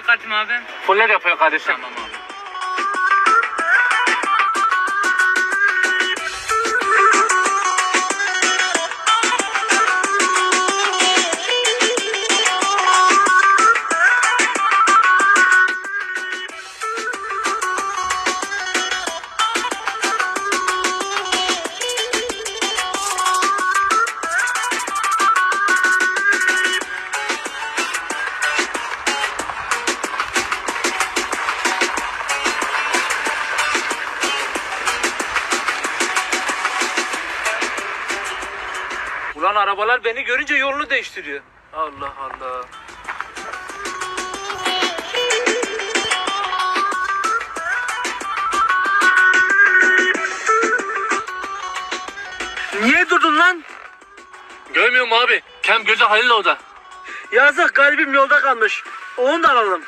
kadarlık abi? Fuller yapıyor kardeşim. Tamam abi. Ulan arabalar beni görünce yolunu değiştiriyor. Allah Allah. Niye durdun lan? Görmüyor mu abi? Kem gözü Halil orada. Yazık garibim yolda kalmış. Onu da alalım.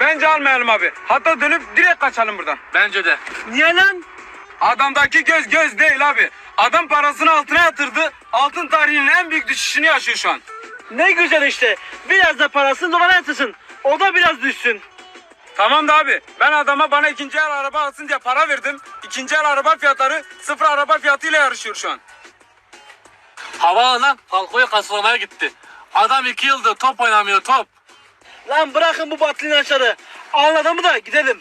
Bence almayalım abi. Hatta dönüp direkt kaçalım buradan. Bence de. Niye lan? Adamdaki göz göz değil abi. Adam parasını altına yatırdı. Altın tarihinin en büyük düşüşünü yaşıyor şu an. Ne güzel işte. Biraz da parasını dolara yatırsın. O da biraz düşsün. Tamam da abi. Ben adama bana ikinci el araba alsın diye para verdim. İkinci el araba fiyatları sıfır araba fiyatıyla yarışıyor şu an. Havaalan Falco'yu kasılamaya gitti. Adam iki yıldır top oynamıyor top. Lan bırakın bu batılı inançları. Alın adamı da gidelim.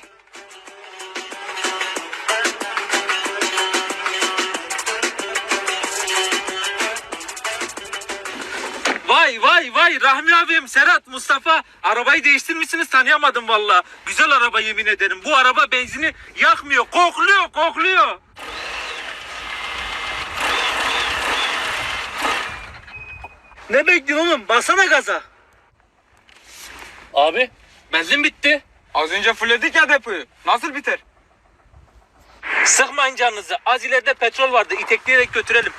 Vay vay vay Rahmi abim, Serhat, Mustafa. Arabayı değiştirmişsiniz tanıyamadım valla. Güzel araba yemin ederim. Bu araba benzini yakmıyor. Kokluyor kokluyor. Ne bekliyorsun oğlum? Basana gaza. Abi benzin bitti. Az önce fulledik ya depoyu. Nasıl biter? Sıkmayın canınızı. Az ileride petrol vardı. İtekleyerek götürelim.